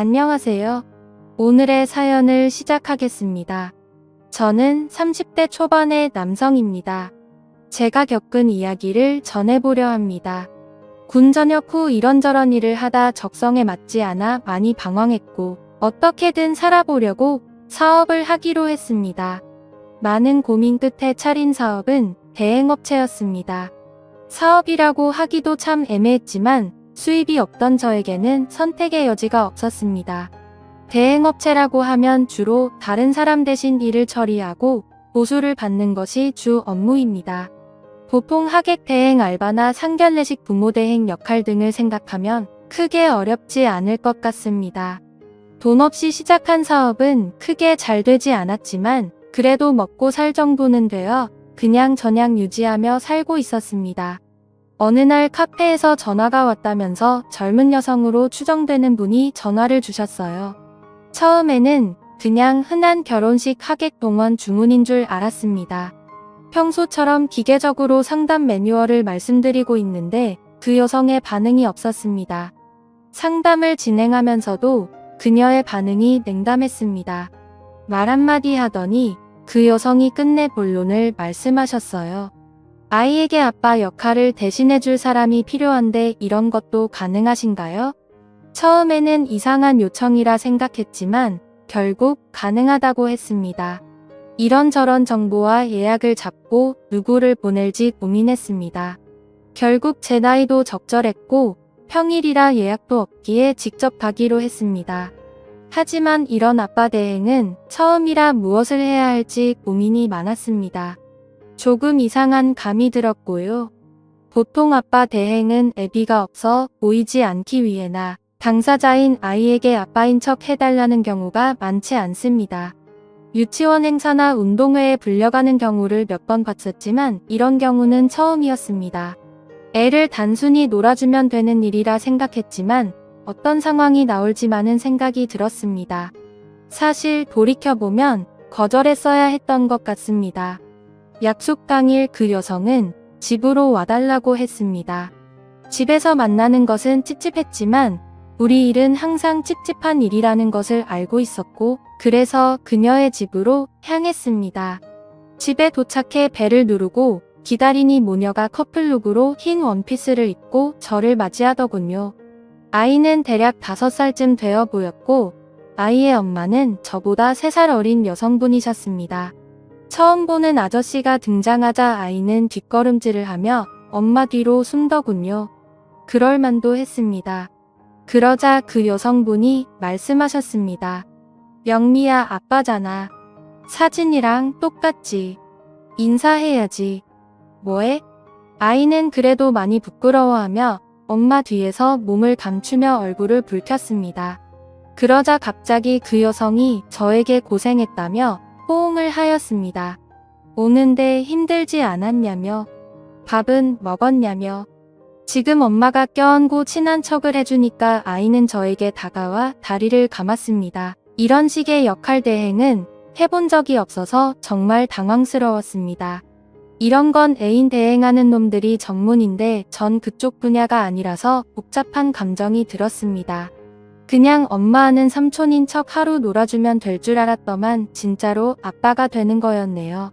안녕하세요. 오늘의 사연을 시작하겠습니다. 저는 30대 초반의 남성입니다. 제가 겪은 이야기를 전해보려 합니다. 군 전역 후 이런저런 일을 하다 적성에 맞지 않아 많이 방황했고 어떻게든 살아보려고 사업을 하기로 했습니다. 많은 고민 끝에 차린 사업은 대행업체였습니다. 사업이라고 하기도 참 애매했지만 수입이 없던 저에게는 선택의 여지가 없었습니다. 대행업체라고 하면 주로 다른 사람 대신 일을 처리하고 보수를 받는 것이 주 업무입니다. 보통 하객 대행 알바나 상견례식 부모 대행 역할 등을 생각하면 크게 어렵지 않을 것 같습니다. 돈 없이 시작한 사업은 크게 잘 되지 않았지만 그래도 먹고 살 정도는 되어 그냥 저냥 유지하며 살고 있었습니다. 어느 날 카페에서 전화가 왔다면서 젊은 여성으로 추정되는 분이 전화를 주셨어요. 처음에는 그냥 흔한 결혼식 하객 동원 주문인 줄 알았습니다. 평소처럼 기계적으로 상담 매뉴얼을 말씀드리고 있는데 그 여성의 반응이 없었습니다. 상담을 진행하면서도 그녀의 반응이 냉담했습니다. 말 한마디 하더니 그 여성이 끝내 본론을 말씀하셨어요. 아이에게 아빠 역할을 대신해줄 사람이 필요한데 이런 것도 가능하신가요? 처음에는 이상한 요청이라 생각했지만 결국 가능하다고 했습니다. 이런저런 정보와 예약을 잡고 누구를 보낼지 고민했습니다. 결국 제 나이도 적절했고 평일이라 예약도 없기에 직접 가기로 했습니다. 하지만 이런 아빠 대행은 처음이라 무엇을 해야 할지 고민이 많았습니다. 조금 이상한 감이 들었고요. 보통 아빠 대행은 애비가 없어 보이지 않기 위해나 당사자인 아이에게 아빠인 척 해달라는 경우가 많지 않습니다. 유치원 행사나 운동회에 불려가는 경우를 몇 번 봤었지만 이런 경우는 처음이었습니다. 애를 단순히 놀아주면 되는 일이라 생각했지만 어떤 상황이 나올지만은 생각이 들었습니다. 사실 돌이켜보면 거절했어야 했던 것 같습니다. 약속 당일 그 여성은 집으로 와달라고 했습니다. 집에서 만나는 것은 찝찝했지만 우리 일은 항상 찝찝한 일이라는 것을 알고 있었고 그래서 그녀의 집으로 향했습니다. 집에 도착해 벨을 누르고 기다리니 모녀가 커플룩으로 흰 원피스를 입고 저를 맞이하더군요. 아이는 대략 5살쯤 되어 보였고 아이의 엄마는 저보다 3살 어린 여성분이셨습니다. 처음 보는 아저씨가 등장하자 아이는 뒷걸음질을 하며 엄마 뒤로 숨더군요. 그럴만도 했습니다. 그러자 그 여성분이 말씀하셨습니다. 영미야 아빠잖아. 사진이랑 똑같지. 인사해야지. 뭐해? 아이는 그래도 많이 부끄러워하며 엄마 뒤에서 몸을 감추며 얼굴을 붉혔습니다. 그러자 갑자기 그 여성이 저에게 고생했다며 호응을 하였습니다. 오는데 힘들지 않았냐며 밥은 먹었냐며 지금 엄마가 껴안고 친한 척을 해주니까 아이는 저에게 다가와 다리를 감았습니다. 이런 식의 역할 대행은 해본 적이 없어서 정말 당황스러웠습니다. 이런 건 애인 대행하는 놈들이 전문인데 전 그쪽 분야가 아니라서 복잡한 감정이 들었습니다. 그냥 엄마 하는 삼촌인 척 하루 놀아주면 될 줄 알았더만 진짜로 아빠가 되는 거였네요.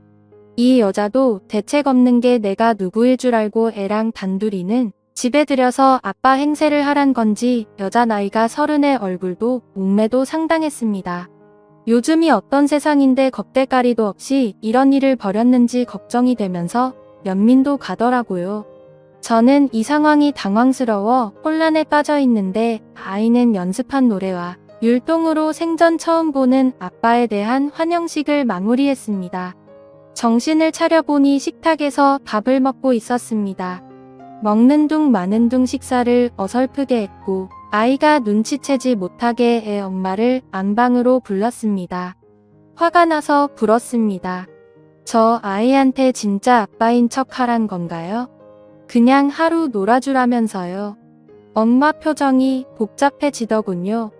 이 여자도 대책 없는 게 내가 누구일 줄 알고 애랑 단둘이는 집에 들여서 아빠 행세를 하란 건지 여자 나이가 서른의 얼굴도 몸매도 상당했습니다. 요즘이 어떤 세상인데 겁대가리도 없이 이런 일을 벌였는지 걱정이 되면서 연민도 가더라고요. 저는 이 상황이 당황스러워 혼란에 빠져 있는데 아이는 연습한 노래와 율동으로 생전 처음 보는 아빠에 대한 환영식을 마무리했습니다. 정신을 차려보니 식탁에서 밥을 먹고 있었습니다. 먹는 둥 마는 둥 식사를 어설프게 했고 아이가 눈치채지 못하게 애 엄마를 안방으로 불렀습니다. 화가 나서 불었습니다. 저 아이한테 진짜 아빠인 척 하란 건가요? 그냥 하루 놀아주라면서요. 엄마 표정이 복잡해지더군요.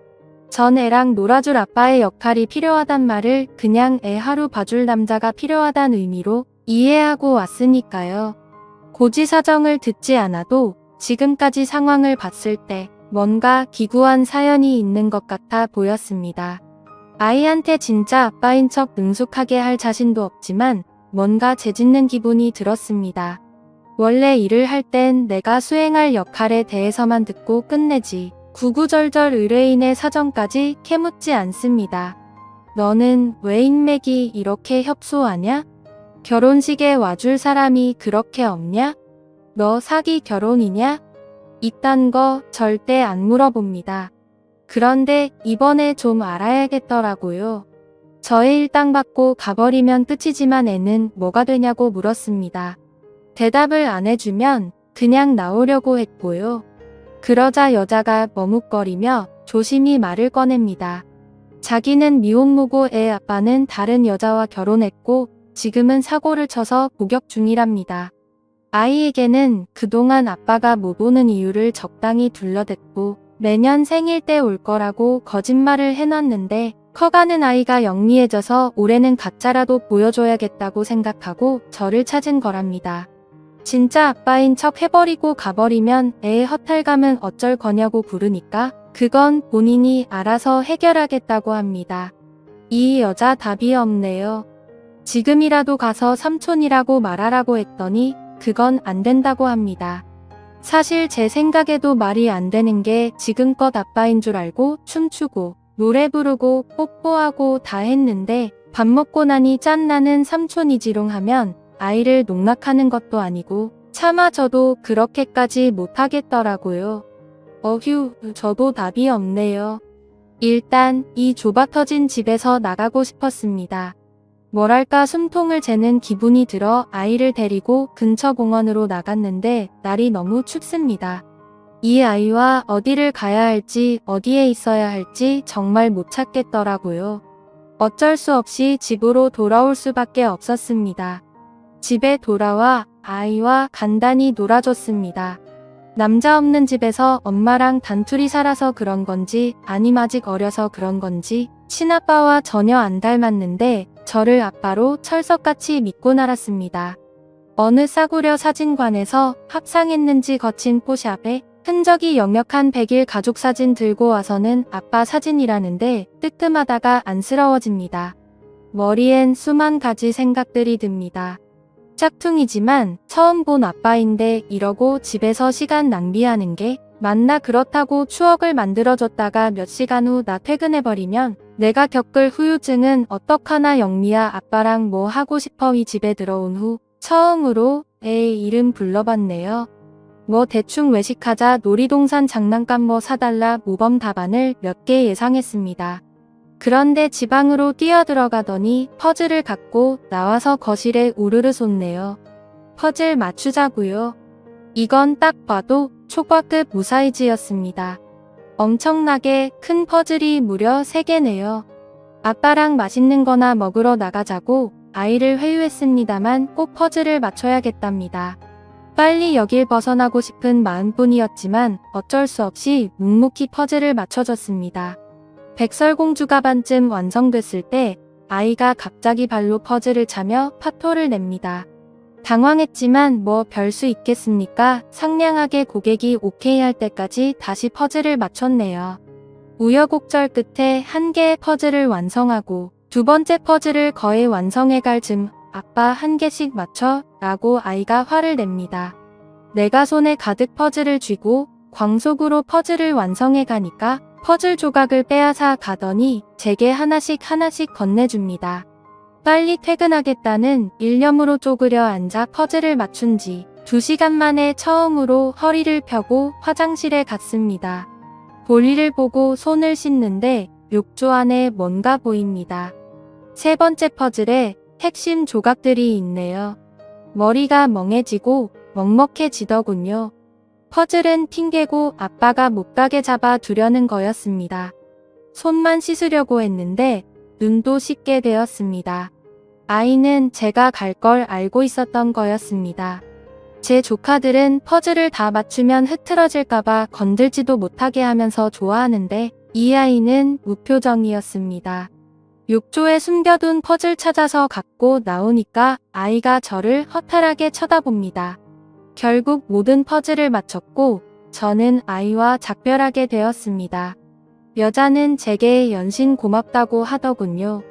전 애랑 놀아줄 아빠의 역할이 필요하단 말을 그냥 애 하루 봐줄 남자가 필요하단 의미로 이해하고 왔으니까요. 고지사정을 듣지 않아도 지금까지 상황을 봤을 때 뭔가 기구한 사연이 있는 것 같아 보였습니다. 아이한테 진짜 아빠인 척 능숙하게 할 자신도 없지만 뭔가 재짓는 기분이 들었습니다. 원래 일을 할 땐 내가 수행할 역할에 대해서만 듣고 끝내지. 구구절절 의뢰인의 사정까지 캐묻지 않습니다. 너는 왜 인맥이 이렇게 협소하냐? 결혼식에 와줄 사람이 그렇게 없냐? 너 사기 결혼이냐? 이딴 거 절대 안 물어봅니다. 그런데 이번에 좀 알아야겠더라고요. 저의 일당 받고 가버리면 끝이지만 애는 뭐가 되냐고 물었습니다. 대답을 안 해주면 그냥 나오려고 했고요. 그러자 여자가 머뭇거리며 조심히 말을 꺼냅니다. 자기는 미혼모고 애 아빠는 다른 여자와 결혼했고 지금은 사고를 쳐서 복역 중이랍니다. 아이에게는 그동안 아빠가 못 오는 이유를 적당히 둘러댔고 매년 생일 때 올 거라고 거짓말을 해놨는데 커가는 아이가 영리해져서 올해는 가짜라도 보여줘야겠다고 생각하고 저를 찾은 거랍니다. 진짜 아빠인 척 해버리고 가버리면 애의 허탈감은 어쩔 거냐고 부르니까 그건 본인이 알아서 해결하겠다고 합니다. 이 여자 답이 없네요. 지금이라도 가서 삼촌이라고 말하라고 했더니 그건 안 된다고 합니다. 사실 제 생각에도 말이 안 되는 게 지금껏 아빠인 줄 알고 춤추고 노래 부르고 뽀뽀하고 다 했는데 밥 먹고 나니 짠나는 삼촌이지롱 하면 아이를 농락하는 것도 아니고 차마 저도 그렇게까지 못하겠더라고요. 어휴, 저도 답이 없네요. 일단 이 좁아 터진 집에서 나가고 싶었습니다. 뭐랄까 숨통을 재는 기분이 들어 아이를 데리고 근처 공원으로 나갔는데 날이 너무 춥습니다. 이 아이와 어디를 가야 할지 어디에 있어야 할지 정말 못 찾겠더라고요. 어쩔 수 없이 집으로 돌아올 수밖에 없었습니다. 집에 돌아와 아이와 간단히 놀아줬습니다. 남자 없는 집에서 엄마랑 단둘이 살아서 그런 건지 아님 아직 어려서 그런 건지 친아빠와 전혀 안 닮았는데 저를 아빠로 철석같이 믿고 날았습니다. 어느 싸구려 사진관에서 합상했는지 거친 포샵에 흔적이 역력한 백일 가족 사진 들고 와서는 아빠 사진이라는데 뜨끔하다가 안쓰러워집니다. 머리엔 수만 가지 생각들이 듭니다. 짝퉁이지만 처음 본 아빠인데 이러고 집에서 시간 낭비하는 게 맞나 그렇다고 추억을 만들어줬다가 몇 시간 후 나 퇴근해버리면 내가 겪을 후유증은 어떡하나 영미야 아빠랑 뭐 하고 싶어 이 집에 들어온 후 처음으로 애 이름 불러봤네요. 뭐 대충 외식하자 놀이동산 장난감 뭐 사달라 모범 답안을 몇 개 예상했습니다. 그런데 지방으로 뛰어들어가더니 퍼즐을 갖고 나와서 거실에 우르르 솟네요. 퍼즐 맞추자고요. 이건 딱 봐도 초과급 무사이즈였습니다. 엄청나게 큰 퍼즐이 무려 3개네요. 아빠랑 맛있는 거나 먹으러 나가자고 아이를 회유했습니다만 꼭 퍼즐을 맞춰야겠답니다. 빨리 여길 벗어나고 싶은 마음뿐이었지만 어쩔 수 없이 묵묵히 퍼즐을 맞춰줬습니다. 백설공주가 반쯤 완성됐을 때 아이가 갑자기 발로 퍼즐을 차며 파토를 냅니다. 당황했지만 뭐 별 수 있겠습니까? 상냥하게 고객이 오케이 할 때까지 다시 퍼즐을 맞췄네요. 우여곡절 끝에 한 개의 퍼즐을 완성하고 두 번째 퍼즐을 거의 완성해 갈 즈음 아빠 한 개씩 맞춰 라고 아이가 화를 냅니다. 내가 손에 가득 퍼즐을 쥐고 광속으로 퍼즐을 완성해 가니까 퍼즐 조각을 빼앗아 가더니 제게 하나씩 하나씩 건네줍니다. 빨리 퇴근하겠다는 일념으로 쪼그려 앉아 퍼즐을 맞춘 지 2시간 만에 처음으로 허리를 펴고 화장실에 갔습니다. 볼일을 보고 손을 씻는데 욕조 안에 뭔가 보입니다. 세 번째 퍼즐에 핵심 조각들이 있네요. 머리가 멍해지고 먹먹해지더군요. 퍼즐은 핑계고 아빠가 못 가게 잡아 두려는 거였습니다. 손만 씻으려고 했는데 눈도 씻게 되었습니다. 아이는 제가 갈 걸 알고 있었던 거였습니다. 제 조카들은 퍼즐을 다 맞추면 흐트러질까봐 건들지도 못하게 하면서 좋아하는데 이 아이는 무표정이었습니다. 욕조에 숨겨둔 퍼즐 찾아서 갖고 나오니까 아이가 저를 허탈하게 쳐다봅니다. 결국 모든 퍼즐을 맞췄고 저는 아이와 작별하게 되었습니다. 여자는 제게 연신 고맙다고 하더군요.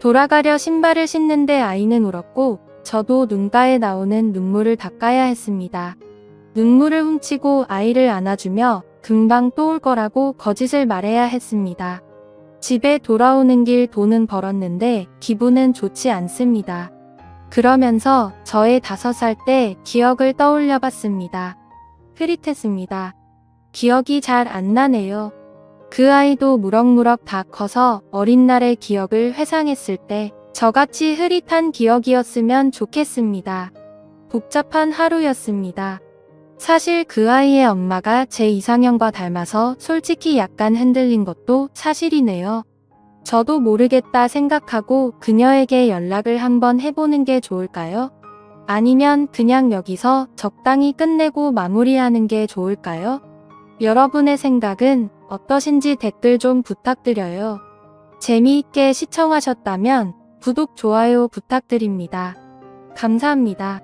돌아가려 신발을 신는데 아이는 울었고 저도 눈가에 나오는 눈물을 닦아야 했습니다. 눈물을 훔치고 아이를 안아주며 금방 또 올 거라고 거짓을 말해야 했습니다. 집에 돌아오는 길 돈은 벌었는데 기분은 좋지 않습니다. 그러면서 저의 다섯 살 때 기억을 떠올려 봤습니다. 흐릿했습니다. 기억이 잘 안 나네요. 그 아이도 무럭무럭 다 커서 어린 날의 기억을 회상했을 때 저같이 흐릿한 기억이었으면 좋겠습니다. 복잡한 하루였습니다. 사실 그 아이의 엄마가 제 이상형과 닮아서 솔직히 약간 흔들린 것도 사실이네요. 저도 모르겠다 생각하고 그녀에게 연락을 한번 해보는 게 좋을까요? 아니면 그냥 여기서 적당히 끝내고 마무리하는 게 좋을까요? 여러분의 생각은 어떠신지 댓글 좀 부탁드려요. 재미있게 시청하셨다면 구독, 좋아요 부탁드립니다. 감사합니다.